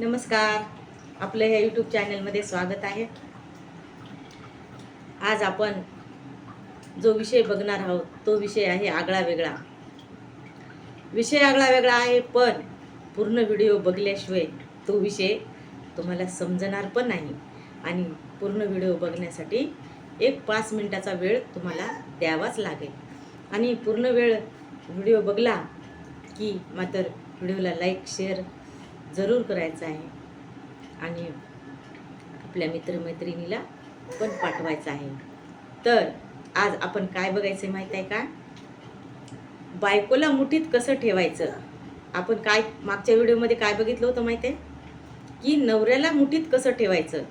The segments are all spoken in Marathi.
नमस्कार. आपलं ह्या यूट्यूब चॅनलमध्ये स्वागत आहे. आज आपण जो विषय बघणार आहोत तो विषय आहे आगळा वेगळा विषय आगळा वेगळा आहे पण पूर्ण व्हिडिओ बघल्याशिवाय तो विषय तुम्हाला समजणार पण नाही. आणि पूर्ण व्हिडिओ बघण्यासाठी एक पाच मिनटाचा वेळ तुम्हाला द्यावाच लागेल. आणि पूर्ण वेळ व्हिडिओ बघला की मात्र व्हिडिओला लाईक शेअर जरूर करायचं आहे. आणि आपल्या मित्रमैत्रिणीला पण पाठवायचं आहे. तर आज आपण काय बघायचं आहे माहीत आहे का? बायकोला मुठीत कसं ठेवायचं? आपण काय मागच्या व्हिडिओमध्ये काय बघितलं होतं माहीत आहे? की नवऱ्याला मुठीत कसं ठेवायचं?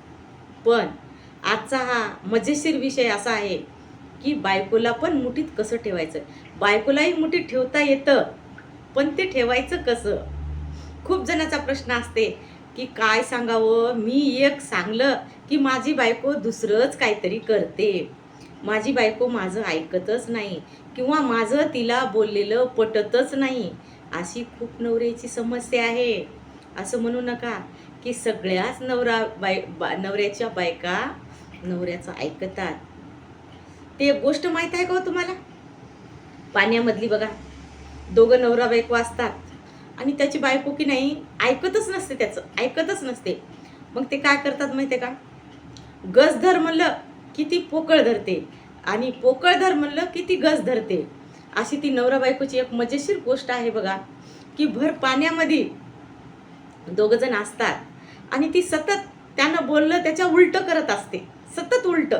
पण आजचा हा मजेशीर विषय असा आहे की बायकोला पण मुठीत कसं ठेवायचं? बायकोलाही मुठीत ठेवता येतं पण ते ठेवायचं कसं? खूप जणाचा प्रश्न असते की काय सांगावं? मी एक सांगलं की माझी बायको दुसरंच काहीतरी करते. माझी बायको माझं ऐकतच नाही किंवा माझं तिला बोललेलं पटतच नाही. अशी खूप नवऱ्याची समस्या आहे. असं म्हणू नका की सगळ्याच नवरा बाय बा नवऱ्याच्या बायका नवऱ्याचं ऐकतात. ते एक गोष्ट माहीत आहे का हो तुम्हाला? पाण्यामधली बघा. दोघं नवरा बायको असतात. आणि त्याची बायको की नाही ऐकतच नसते त्याचं ऐकतच नसते. मग ते काय करतात माहिती आहे का? गज धर म्हणलं की ती पोकळ धरते आणि पोकळ धर म्हणलं की ती गज धरते. अशी ती नवरा बायकोची एक मजेशीर गोष्ट आहे बघा की भर पाण्यामध्ये दोघंजण असतात आणि ती सतत त्यानं बोललं त्याच्या उलट करत असते सतत उलट.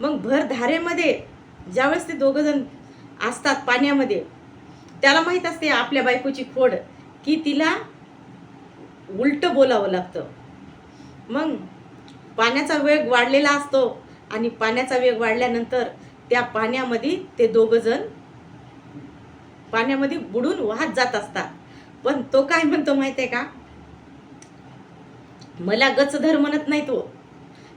मग भर धारेमध्ये ज्यावेळेस ते दोघंजण असतात पाण्यामध्ये त्याला माहीत असते आपल्या बायकोची खोड की तिला उलट बोलावं लागतं. मग पाण्याचा वेग वाढलेला असतो आणि पाण्याचा वेग वाढल्यानंतर त्या पाण्यामध्ये ते दोघ जण पाण्यामध्ये बुडून वाहत जात असतात. पण तो काय म्हणतो माहीत आहे का? मला गच धर म्हणत नाही तो.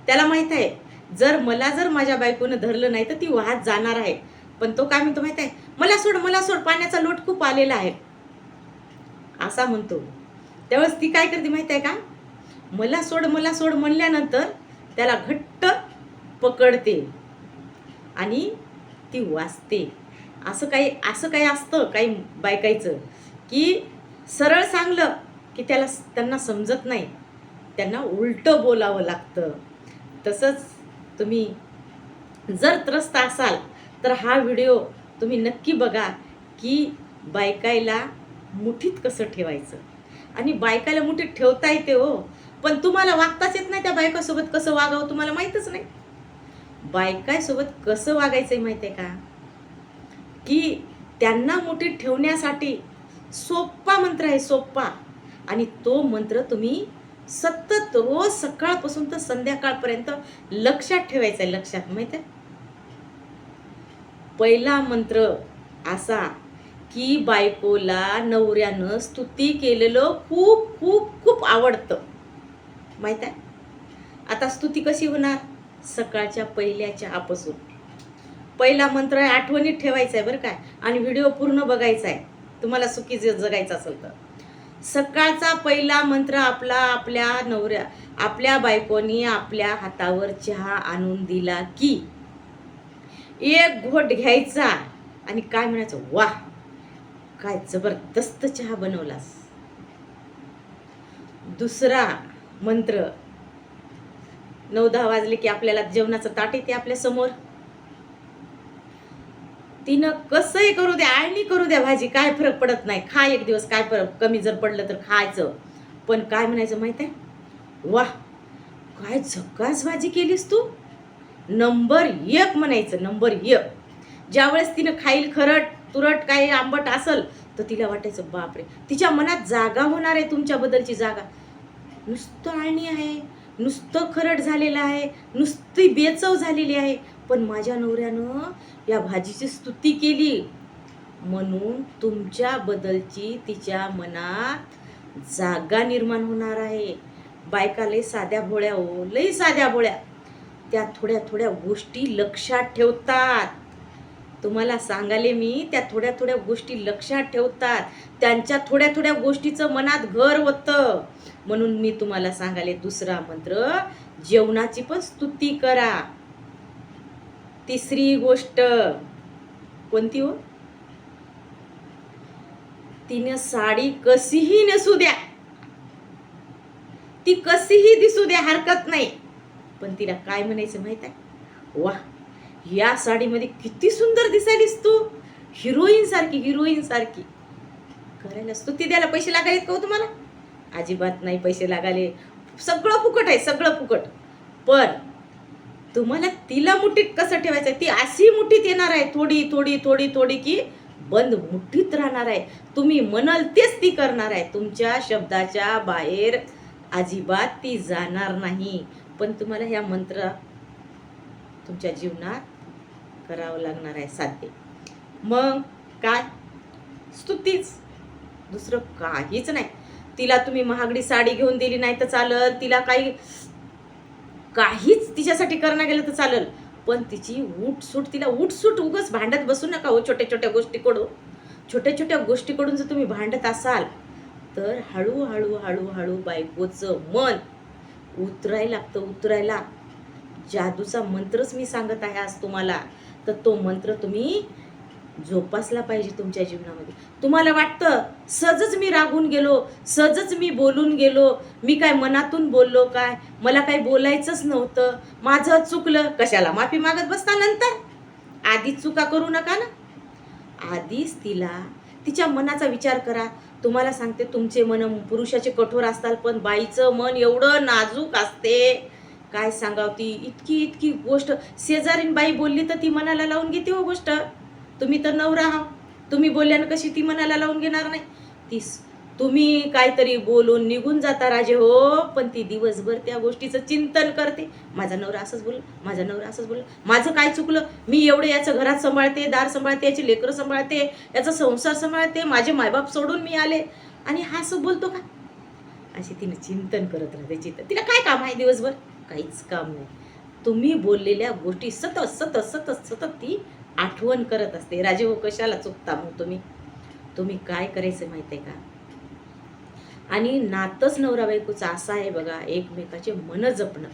त्याला माहीत आहे जर मला जर माझ्या बायकोनं धरलं नाही तर ती वाहत जाणार आहे. पण तो काय म्हणतो माहीत आहे? मला सोड मला सोड पाण्याचा लोट खूप आलेला आहे. असा म्हणतो. त्यावेळेस ती काय करते माहीत आहे का? मला सोड मला सोड म्हणल्यानंतर त्याला घट्ट पकडते आणि ती वाचते. असं काही असं काही असतं काही बायकायचं की सरळ सांगलं की त्याला त्यांना समजत नाही. त्यांना उलटं बोलावं लागतं. तसंच तुम्ही जर त्रस्त असाल तर हा व्हिडिओ तुम्ही नक्की बघा की बायकायला मुठीत कसं ठेवायचं. आणि बायकाला मुठीत ठेवता येते हो पण तुम्हाला वागताच येत नाही त्या बायकासोबत कसं वागावं तुम्हाला माहीतच नाही. बायकासोबत कसं वागायचं माहिती आहे का? की त्यांना मुठीत ठेवण्यासाठी सोप्पा मंत्र आहे सोप्पा. आणि तो मंत्र तुम्ही सतत रोज सकाळपासून तर संध्याकाळपर्यंत लक्षात ठेवायचा आहे लक्षात. माहिती आहे पहिला मंत्र असा की बायकोला नवऱ्यानं स्तुती केलेलं खूप खूप खूप आवडतं. माहीत आहे? आता स्तुती कशी होणार? सकाळच्या पहिल्या चहापासून पहिला मंत्र आहे आठवणीत ठेवायचा आहे बरं काय आणि व्हिडिओ पूर्ण बघायचा आहे. तुम्हाला सुखी जगायचं असेल तर. सकाळचा पहिला मंत्र आपला आपल्या नवऱ्या आपल्या बायकोनी आपल्या हातावर चहा आणून दिला की एक घोट घ्यायचा आणि काय म्हणायचं वा काय जबरदस्त चहा बनवलास. दुसरा मंत्र नऊ दहा वाजले की आपल्याला जेवणाचं ताट येते आपल्यासमोर. तिनं कसंही करू द्या आळणी करू द्या भाजी काय फरक पडत नाही. खा एक दिवस काय फरक कमी जर पडलं तर खायचं. पण काय म्हणायचं माहीत आहे? वा काय झक्कास भाजी केलीस तू? नंबर एक म्हणायचं नंबर एक. ज्यावेळेस तिनं खाईल खरट तुरट काही आंबट असल तर तिला वाटायचं बापरे. तिच्या मनात जागा होणार आहे तुमच्याबद्दलची जागा. नुसतं आळणी आहे नुसतं खरट झालेलं आहे नुसती बेचव झालेली आहे. पण माझ्या नवऱ्यानं या भाजीची स्तुती केली. म्हणून तुमच्याबद्दलची तिच्या मनात जागा निर्माण होणार आहे. बायका लई साध्या भोळ्या हो लई साध्या भोळ्या. त्या थोड्या थोड्या गोष्टी लक्षात ठेवतात. तुम्हाला सांगाले मी त्या थोड्या थोड्या गोष्टी लक्षात ठेवतात. त्यांच्या थोड्या थोड्या गोष्टीचं मनात घर होतं. म्हणून मी तुम्हाला सांगाले दुसरा मंत्र जेवणाची पण स्तुती करा. तिसरी गोष्ट कोणती हो? तिनं साडी कशीही नसू द्या. ती कशीही दिसू द्या हरकत नाही. पण तिला काय म्हणायचं माहीत आहे? वा या साडीमध्ये किती सुंदर दिसायलीस तू. हिरोईन सारखी हिरोईन सारखी. करायला स्तुती द्यायला पैसे लागायत का हो तुम्हाला? अजिबात नाही पैसे लागाले सगळं फुकट आहे सगळं फुकट. पण तुम्हाला तिला मुठीत कसं ठेवायचं आहे? ती अशी मुठीत येणार आहे थोडी थोडी थोडी थोडी की बंद मुठीत राहणार आहे. तुम्ही म्हणाल तेच ती करणार आहे. तुमच्या शब्दाच्या बाहेर अजिबात ती जाणार नाही. पण तुम्हाला ह्या मंत्र तुमच्या जीवनात करावं लागणार आहे साध्य. मग काय? स्तुतीच. दुसरं काहीच नाही. तिला तुम्ही महागडी साडी घेऊन दिली नाही तर चालल. तिला काही काहीच तिच्यासाठी करणं गेलं तर चालल. पण तिची उठसूट तिला उठसूट उगच भांडत बसू नका हो छोट्या छोट्या गोष्टीकडून. छोट्या छोट्या गोष्टीकडून जर तुम्ही भांडत असाल तर हळूहळू हळूहळू बायकोचं मन उतरायला लागतं उतरायला. जादूचा मंत्रच मी सांगत आहे आज तुम्हाला. तर तो मंत्र तुम्ही जोपासला पाहिजे तुमच्या जीवनामध्ये. तुम्हाला वाटतं सहजच मी रागून गेलो सहजच मी बोलून गेलो मी काय मनातून बोललो काय? मला काय बोलायचंच नव्हतं. माझं चुकलं. कशाला माफी मागत बसता नंतर? आधीच चुका करू नका ना. आधीच तिला तिच्या मनाचा विचार करा. तुम्हाला सांगते तुमचे मन पुरुषाचे कठोर असतात पण बाईचं मन एवढं नाजूक असते. काय सांगाव ती? इतकी इतकी गोष्ट. शेजारीन बाई बोलली तर ती मनाला लावून घेते हो गोष्ट. तुम्ही तर नवरा आहात. तुम्ही बोलल्यानं कशी ती मनाला लावून घेणार नाही? ती तुम्ही काहीतरी बोलून निघून जाता राजे हो पण ती दिवसभर त्या गोष्टीचं चिंतन करते. माझा नवरा असंच बोल माझा नवरा असंच बोल. माझं काय चुकलं? मी एवढं याचं घरात सांभाळते दार सांभाळते याची लेकरं सांभाळते याचा संसार सांभाळते माझे मायबाप सोडून मी आले. आणि हा असं बोलतो का? अशी तिने चिंतन करत राहते चिंतन. तिला काय काम आहे दिवसभर? काहीच काम नाही. तुम्ही बोललेल्या गोष्टी सतत सतत सतत सतत ती आठवण करत असते. राजे हो कशाला चुकता मग तुम्ही? तुम्ही काय करायचं माहिती आहे का? आणि नातच नवरा बायकोचं असं आहे बघा एकमेकाचे मन जपणं.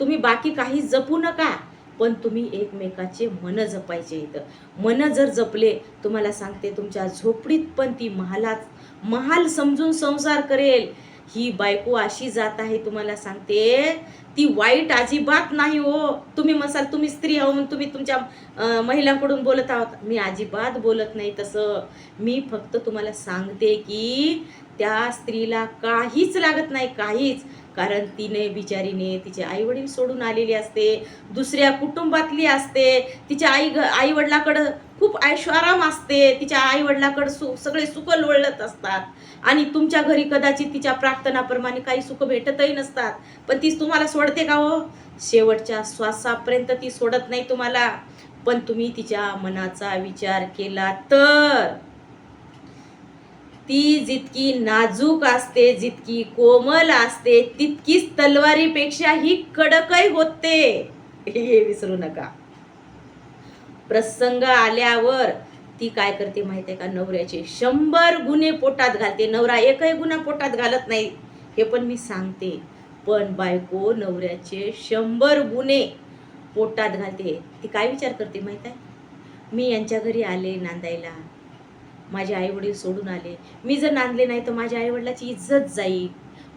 तुम्ही बाकी काही जपू नका पण तुम्ही एकमेकाचे मन जपायचे इथं. मन जर जपले तुम्हाला सांगते तुमच्या झोपडीत पण ती महालात महाल समजून संसार करेल. ही बायको अशी जात आहे तुम्हाला सांगते ती वाईट अजिबात नाही हो. तुम्ही मसाल तुम्ही स्त्री आहो म्हणून तुम्ही तुमच्या महिलांकडून बोलत आहात. मी अजिबात बोलत नाही तसं. मी फक्त तुम्हाला सांगते की त्या स्त्रीला काहीच लागत नाही काहीच. कारण तिने बिचारीने तिचे आईवडील सोडून आलेली असते दुसऱ्या कुटुंबातली असते. तिच्या आई आई वडिलाकडं खूप ऐश्वाराम असते. तिच्या आईवडिलाकडं सु सगळे सुख लोळत असतात. आणि तुमच्या घरी कदाचित तिच्या प्रार्थनाप्रमाणे काही सुख भेटतही नसतात. पण ती तुम्हाला सोडते का हो? शेवटच्या श्वासापर्यंत ती सोडत नाही तुम्हाला. पण तुम्ही तिच्या मनाचा विचार केला तर ती जितकी नाजूक असते जितकी कोमल असते तितकीच तलवारीपेक्षा ही कडकही होते. हे विसरू नका. प्रसंग आल्यावर ती काय करते माहिती आहे का? नवऱ्याचे शंभर गुन्हे पोटात घालते. नवरा एकही गुन्हा पोटात घालत नाही. हे पण मी सांगते. पण बायको नवऱ्याचे शंभर गुन्हे पोटात घालते. ती काय विचार करते माहीत आहे मी यांच्या घरी आले नांदायला. माझे आईवडील सोडून आले. मी जर नांदले नाही तर माझ्या आईवडिलाची इज्जत जाईल.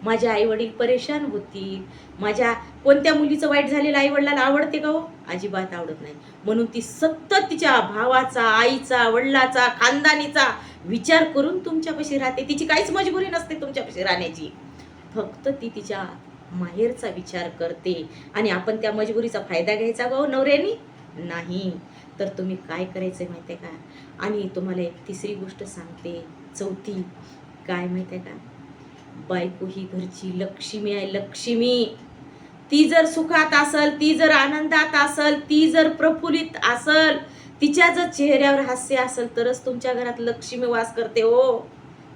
माझे आईवडील परेशान होतील. माझ्या कोणत्या मुलीचं वाईट झालेलं आईवडिलाला आवडते का हो? अजिबात आवडत नाही. म्हणून ती सतत तिच्या भावाचा आईचा वडिलाचा खानदानीचा विचार करून तुमच्यापाशी राहते. तिची काहीच मजबुरी नसते तुमच्यापाशी राहण्याची. फक्त ती तिच्या माहेरचा विचार करते. आणि आपण त्या मजबुरीचा फायदा घ्यायचा का हो नवऱ्यानी? नाही. तर तुम्ही काय करायचं माहिती आहे का? आणि तुम्हाला एक तिसरी गोष्ट सांगते. चौथी काय माहिती आहे का? बायको ही घरची लक्ष्मी आहे लक्ष्मी! ती जर सुखात असल ती जर आनंदात असल ती जर प्रफुल्लित असल तिच्या जर चेहऱ्यावर हास्य असेल तरच तुमच्या घरात लक्ष्मी वास करते हो.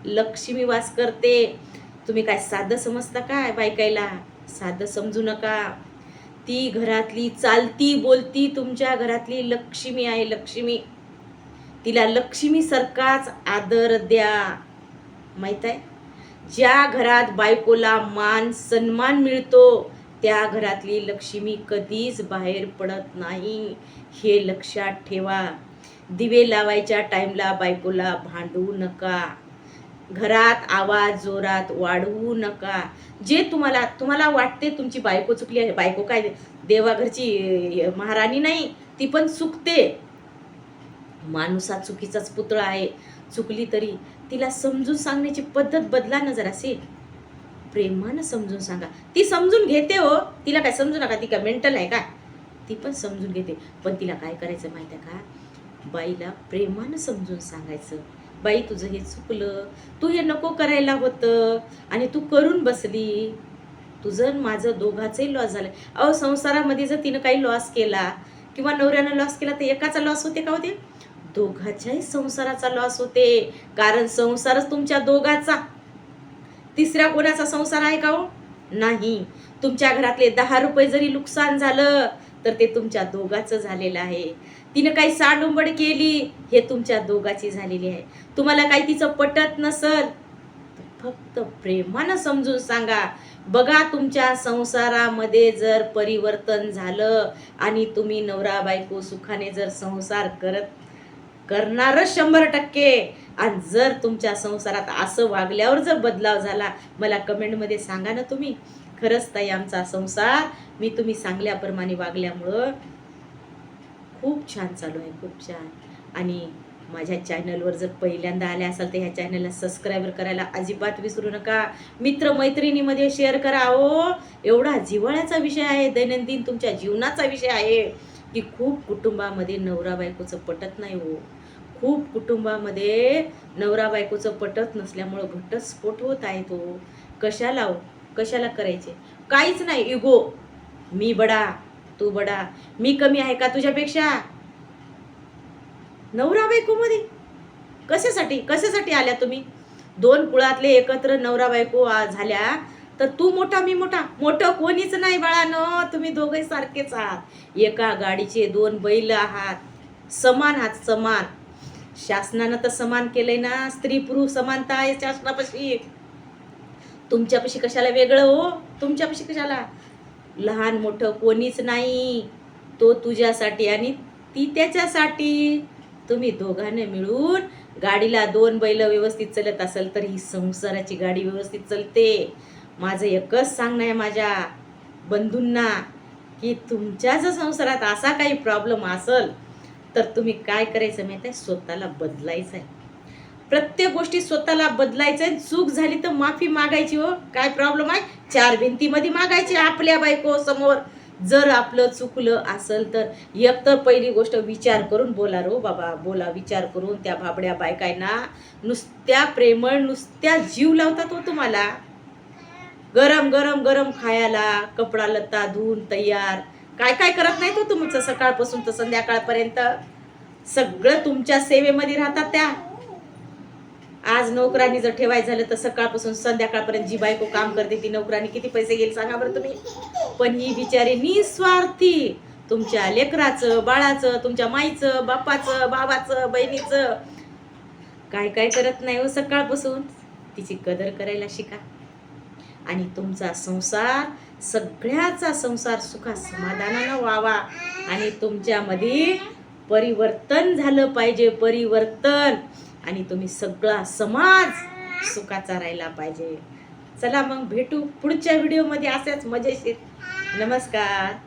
लक्ष्मी वास करते. तुम्ही काय साधं समजता काय बायकायला? साधं समजू नका. ती घरातली चालती बोलती तुमच्या घरातली लक्ष्मी आहे लक्ष्मी. तिला लक्ष्मीसारखाच आदर द्या. माहीत आहे? ज्या घरात बायकोला मान सन्मान मिळतो त्या घरातली लक्ष्मी कधीच बाहेर पडत नाही. हे लक्षात ठेवा. दिवे लावायच्या टाईमला बायकोला भांडू नका. घरात आवाज जोरात वाढवू नका. जे तुम्हाला तुम्हाला वाटते तुमची बायको चुकली आहे बायको काय देवाघरची महाराणी नाही ती पण चुकते. माणूस हा चुकीचाच पुतळा आहे चुकली तरी तिला समजून सांगण्याची पद्धत बदला ना जराशी प्रेमानं समजून सांगा. ती समजून घेते हो तिला काय समजू नका ती काय मेंटल आहे का? ती पण समजून घेते. पण तिला काय करायचं माहिती आहे का? बाईला प्रेमानं समजून सांगायचं. बाई तुझं हे चुकलं. तू हे नको करायला होतं. आणि तू करून बसली. तुझं माझं दोघाचंही लॉस झालं. अहो संसारामध्ये जर तिनं काही लॉस केला किंवा नवऱ्यानं लॉस केला तर एकाचा लॉस होते का होते? दोघाच्याही संसाराचा लॉस होते. कारण संसारच तुमच्या दोघाचा. तिसऱ्या कोणाचा संसार आहे का हो? नाही. तुमच्या घरातले दहा रुपये जरी नुकसान झालं तर ते तुमच्या दोघाचं झालेलं आहे. तिनं काही सांडुंबड केली हे तुमच्या दोघाची झालेली आहे. तुम्हाला काही तिचं पटत नसल फक्त प्रेमानं समजून सांगा. बघा तुमच्या संसारामध्ये जर परिवर्तन झालं आणि तुम्ही नवरा बायको सुखाने जर संसार करत करणारच शंभर टक्के. आणि जर तुमच्या संसारात असं वागल्यावर जर बदलाव झाला मला कमेंटमध्ये सांगा ना तुम्ही. खरंच ताई आमचा संसार मी तुम्ही सांगल्याप्रमाणे वागल्यामुळं खूप छान चालू आहे खूप छान. आणि माझ्या चॅनलवर जर पहिल्यांदा आल्या असाल तर ह्या चॅनलला सबस्क्राईबर करायला अजिबात विसरू नका. मित्र मैत्रिणीमध्ये शेअर करा हो एवढा जिव्हाळ्याचा विषय आहे दैनंदिन तुमच्या जीवनाचा विषय आहे की खूप कुटुंबामध्ये नवरा बायकोचं पटत नाही हो. खूप कुटुंबामध्ये नवरा बायकोचं पटत नसल्यामुळं घटस्फोट होत आहे तो हो. कशाला हो? कशाला करायचे? काहीच नाही. इगो मी बडा. तू बडा. मी कमी आहे का तुझ्यापेक्षा? नवरा बायकोमध्ये कशासाठी? कशासाठी आल्या तुम्ही? दोन कुळातले एकत्र नवरा बायको झाल्या तर तू मोठा मी मोठा. मोठं कोणीच नाही बाळानं तुम्ही दोघे सारखेच आहात. एका गाडीचे दोन बैल आहात. समान आहात समान. शासनानं तर समान केलंय ना स्त्री पुरुष समानता आहे शासनापाशी. तुमच्यापाशी कशाला वेगळं हो? तुमच्यापाशी कशाला? लहान मोठं कोणीच नाही. तो तुझ्यासाठी आणि ती त्याच्यासाठी. तुम्ही दोघांना मिळून गाडीला दोन बैल व्यवस्थित चालत असेल तर ही संसाराची गाडी व्यवस्थित चालते. माझं एकच सांगणं आहे माझ्या बंधूंना की तुमच्या जर संसारात असा काही प्रॉब्लेम असेल तर तुम्ही काय करायचं माहिती आहे स्वतःला बदलायचं आहे प्रत्येक गोष्टी स्वतःला बदलायचं आहे चूक झाली तर माफी मागायची हो. काय प्रॉब्लेम आहे? चार भिंतीमध्ये मागायचे आपल्या बायको समोर. जर आपलं चुकलं असेल तर एक तर पहिली गोष्ट विचार करून बोला रो हो बाबा बोला विचार करून त्या भाबड्या बायकांना नुसत्या प्रेमळ नुसत्या जीव लावतात हो तुम्हाला. गरम गरम गरम खायला कपडा लत्ता धुवून तयार. काय काय करत नाही तो तुमचं सकाळपासून तर संध्याकाळपर्यंत. सगळं तुमच्या सेवेमध्ये राहतात त्या. आज नोकरांनी जर ठेवायचं झालं तर सकाळपासून संध्याकाळपर्यंत जी बायको काम करते ती नोकरांनी किती पैसे घेईल सांगा बरं तुम्ही. पण ही बिचारी निस्वार्थी. तुमच्या लेकराचं बाळाचं तुमच्या माईचं बापाचं बाबाचं बहिणीचं. काय काय करत नाही हो सकाळपासून. तिची कदर करायला शिका. आणि तुमचा संसार सगळ्याचा संसार सुखा समाधानानं व्हावा. आणि तुमच्यामध्ये परिवर्तन झालं पाहिजे परिवर्तन. आणि तुम्ही सगळा समाज सुखाचा राहिला पाहिजे. चला मग भेटू पुढच्या व्हिडिओमध्ये असेच मजेशीर. नमस्कार.